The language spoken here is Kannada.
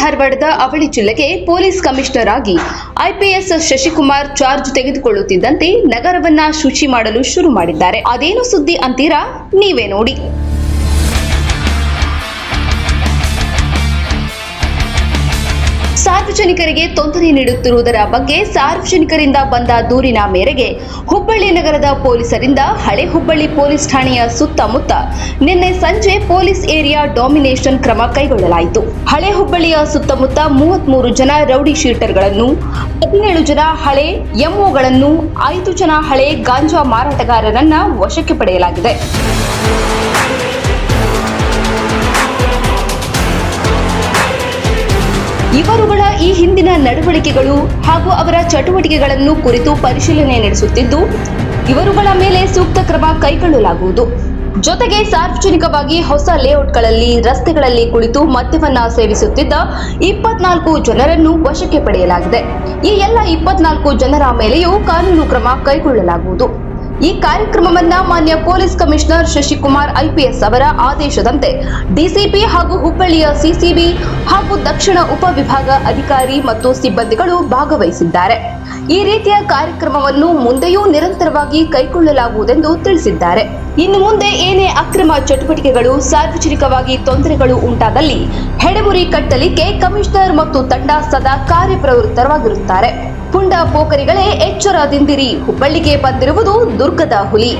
ಧಾರವಾಡದ ಅವಳಿ ಜಿಲ್ಲೆಗೆ ಪೊಲೀಸ್ ಕಮಿಷನರ್ ಆಗಿ ಐಪಿಎಸ್ ಶಶಿಕುಮಾರ್ ಚಾರ್ಜ್ ತೆಗೆದುಕೊಳ್ಳುತ್ತಿದ್ದಂತೆ ನಗರವನ್ನ ಶುಚಿ ಮಾಡಲು ಶುರು ಮಾಡಿದ್ದಾರೆ. ಅದೇನು ಸುದ್ದಿ ಅಂತೀರಾ? ನೀವೇ ನೋಡಿ. ಸಾರ್ವಜನಿಕರಿಗೆ ತೊಂದರೆ ನೀಡುತ್ತಿರುವುದರ ಬಗ್ಗೆ ಸಾರ್ವಜನಿಕರಿಂದ ಬಂದ ದೂರಿನ ಮೇರೆಗೆ ಹುಬ್ಬಳ್ಳಿ ನಗರದ ಪೊಲೀಸರಿಂದ ಹಳೆ ಹುಬ್ಬಳ್ಳಿ ಪೊಲೀಸ್ ಠಾಣೆಯ ಸುತ್ತಮುತ್ತ ನಿನ್ನೆ ಸಂಜೆ ಪೊಲೀಸ್ ಏರಿಯಾ ಡಾಮಿನೇಷನ್ ಕ್ರಮ ಕೈಗೊಳ್ಳಲಾಯಿತು. ಹಳೆ ಹುಬ್ಬಳ್ಳಿಯ ಸುತ್ತಮುತ್ತ ಮೂವತ್ಮೂರು ಜನ ರೌಡಿ ಶೀಟರ್ಗಳನ್ನು, ಹದಿನೇಳು ಜನ ಹಳೆ ಎಂಒಗಳನ್ನು ಐದು ಜನ ಹಳೆ ಗಾಂಜಾ ಮಾರಾಟಗಾರರನ್ನ ವಶಕ್ಕೆ ಪಡೆಯಲಾಗಿದೆ. ಇವರುಗಳ ಈ ಹಿಂದಿನ ನಡವಳಿಕೆಗಳು ಹಾಗೂ ಅವರ ಚಟುವಟಿಕೆಗಳನ್ನು ಕುರಿತು ಪರಿಶೀಲನೆ ನಡೆಸುತ್ತಿದ್ದು ಇವರುಗಳ ಮೇಲೆ ಸೂಕ್ತ ಕ್ರಮ ಕೈಗೊಳ್ಳಲಾಗುವುದು. ಜೊತೆಗೆ ಸಾರ್ವಜನಿಕವಾಗಿ ಹೊಸ ಲೇಔಟ್ಗಳಲ್ಲಿ, ರಸ್ತೆಗಳಲ್ಲಿ ಕುಳಿತು ಮದ್ಯವನ್ನ ಸೇವಿಸುತ್ತಿದ್ದ ಇಪ್ಪತ್ನಾಲ್ಕು ಜನರನ್ನು ವಶಕ್ಕೆ ಪಡೆಯಲಾಗಿದೆ. ಈ ಎಲ್ಲ ಇಪ್ಪತ್ನಾಲ್ಕು ಜನರ ಮೇಲೆಯೂ ಕಾನೂನು ಕ್ರಮ ಕೈಗೊಳ್ಳಲಾಗುವುದು. ಈ ಕಾರ್ಯಕ್ರಮವನ್ನ ಮಾನ್ಯ ಪೊಲೀಸ್ ಕಮಿಷನರ್ ಶಶಿಕುಮಾರ್ ಐಪಿಎಸ್ ಅವರ ಆದೇಶದಂತೆ ಡಿಸಿಪಿ ಹಾಗೂ ಹುಬ್ಬಳ್ಳಿಯ ಸಿಸಿಬಿ ಹಾಗೂ ದಕ್ಷಿಣ ಉಪವಿಭಾಗ ಅಧಿಕಾರಿ ಮತ್ತು ಸಿಬ್ಬಂದಿಗಳು ಭಾಗವಹಿಸಿದ್ದಾರೆ. ಈ ರೀತಿಯ ಕಾರ್ಯಕ್ರಮವನ್ನು ಮುಂದೆಯೂ ನಿರಂತರವಾಗಿ ಕೈಗೊಳ್ಳಲಾಗುವುದೆಂದು ತಿಳಿಸಿದ್ದಾರೆ. ಇನ್ನು ಮುಂದೆ ಏನೇ ಅಕ್ರಮ ಚಟುವಟಿಕೆಗಳು, ಸಾರ್ವಜನಿಕವಾಗಿ ತೊಂದರೆಗಳು ಉಂಟಾದಲ್ಲಿ ಹೆಡಮುರಿ ಕಟ್ಟಲಿಕ್ಕೆ ಕಮಿಷನರ್ ಮತ್ತು ತಂಡ ಸದಾ ಕಾರ್ಯಪ್ರವೃತ್ತರಾಗಿರುತ್ತಾರೆ ಪುಂಡ ಪೋಖರಿಗಳೇ ಎಚ್ಚರದಿಂದಿರಿ ಹುಬ್ಬಳ್ಳಿಗೆ ಬಂದಿರುವುದು ದುರ್ಗದ ಹುಲಿ.